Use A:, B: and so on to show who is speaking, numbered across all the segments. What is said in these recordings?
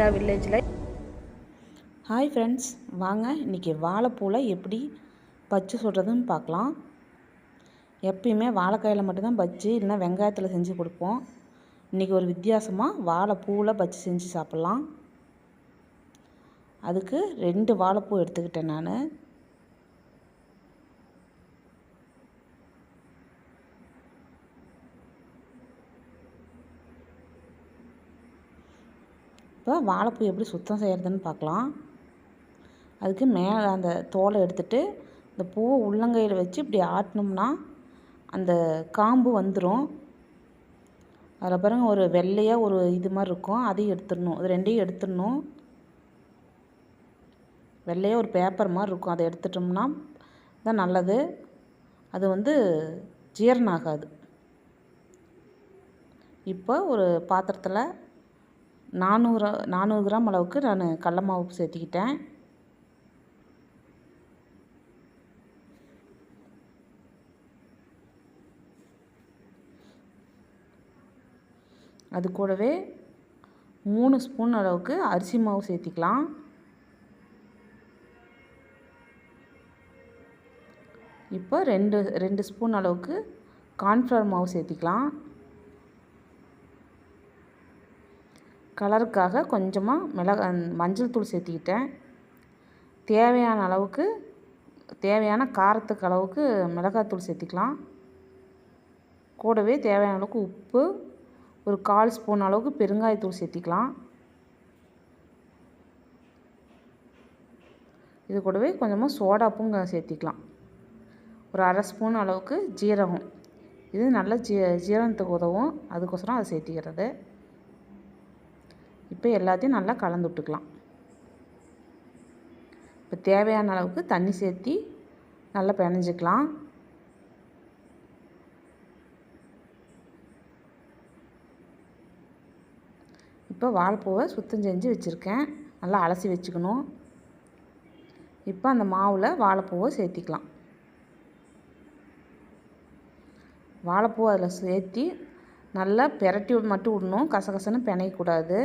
A: சீதா வில்லேஜில் hi friends வாங்க இன்றைக்கி வாழைப்பூவில் எப்படி பச்சு சொல்கிறதுன்னு பார்க்கலாம். எப்பயுமே வாழைக்காயில் மட்டும்தான் பச்சு இல்லைன்னா வெங்காயத்தில் செஞ்சு கொடுப்போம். இன்றைக்கி ஒரு வித்தியாசமாக வாழைப்பூவில் பச்சு செஞ்சு சாப்பிட்லாம். அதுக்கு ரெண்டு வாழைப்பூ எடுத்துக்கிட்டேன் நான். இப்போ வாழைப்பூ எப்படி சுத்தம் செய்கிறதுன்னு பார்க்கலாம். அதுக்கு மேலே அந்த தோலை எடுத்துட்டு இந்த பூவை உள்ளங்கையில் வச்சு இப்படி ஆட்டினோம்னா அந்த காம்பு வந்துடும் அதில் பாருங்க ஒரு வெள்ளையாக ஒரு இது மாதிரி இருக்கும். அதையும் எடுத்துடணும். அது ரெண்டையும் எடுத்துடணும். வெள்ளையாக ஒரு பேப்பர் மாதிரி இருக்கும். அதை எடுத்துட்டோம்னா தான் நல்லது. அது வந்து ஜீரணம் ஆகாது. இப்போ ஒரு பாத்திரத்தில் நானூறு நானூறு கிராம் அளவுக்கு நான் கடல மாவு சேர்த்திக்கிட்டேன். அது கூடவே மூணு ஸ்பூன் அளவுக்கு அரிசி மாவு சேர்த்திக்கலாம். இப்போ ரெண்டு ரெண்டு ஸ்பூன் அளவுக்கு கார்ன்ஃப்ளவர் மாவு சேர்த்திக்கலாம். கலருக்காக கொஞ்சமாக மிளகா மஞ்சள் தூள் சேர்த்திக்கிட்டேன். தேவையான அளவுக்கு தேவையான காரத்துக்கு அளவுக்கு மிளகாத்தூள் சேர்த்திக்கலாம். கூடவே தேவையான அளவுக்கு உப்பு ஒரு கால் ஸ்பூன் அளவுக்கு பெருங்காயத்தூள் சேர்த்திக்கலாம். இது கூடவே கொஞ்சமாக சோடாப்பும் சேர்த்திக்கலாம். ஒரு அரை ஸ்பூன் அளவுக்கு ஜீரகம். இது நல்ல ஜீ ஜீரணத்துக்கு உதவும். அதுக்கோசரம் அதை சேர்த்திக்கிறது. இப்போ எல்லாத்தையும் நல்லா கலந்து விட்டுக்கலாம். இப்போ தேவையான அளவுக்கு தண்ணி சேர்த்தி நல்லா பிணைஞ்சிக்கலாம். இப்போ வாழைப்பூவை சுத்தம் செஞ்சு வச்சுருக்கேன். நல்லா அலசி வச்சுக்கணும். இப்போ அந்த மாவில் வாழைப்பூவை சேர்த்திக்கலாம். வாழைப்பூ அதில் சேர்த்தி நல்லா பெரட்டி மட்டும் விடணும். கசகசன்னு பிணையக்கூடாது.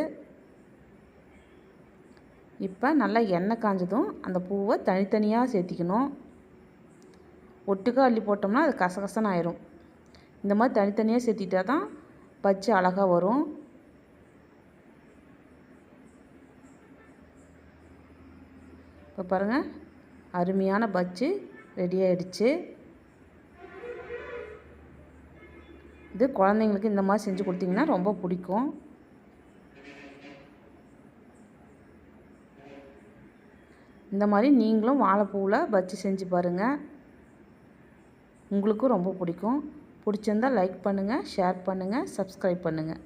A: இப்போ நல்லா எண்ணெய் காஞ்சதும் அந்த பூவை தனித்தனியாக சேர்த்திக்கணும். ஒட்டுக்கா அள்ளி போட்டோம்னா அது கசகசன்னு ஆயிரும். இந்த மாதிரி தனித்தனியாக சேர்த்திட்டா தான் பச்சை அழகாக வரும். இப்போ பாருங்கள் அருமையான பச்சு ரெடி ஆகிடுச்சு இது குழந்தைங்களுக்கு இந்த மாதிரி செஞ்சு கொடுத்தீங்கன்னா ரொம்ப பிடிக்கும். இந்த மாதிரி நீங்களும் வாழைப்பூவில் பஜ்ஜி செஞ்சு பாருங்கள் உங்களுக்கும் ரொம்ப பிடிக்கும். பிடிச்சிருந்தால் லைக் பண்ணுங்கள் ஷேர் பண்ணுங்கள் சப்ஸ்கிரைப் பண்ணுங்கள்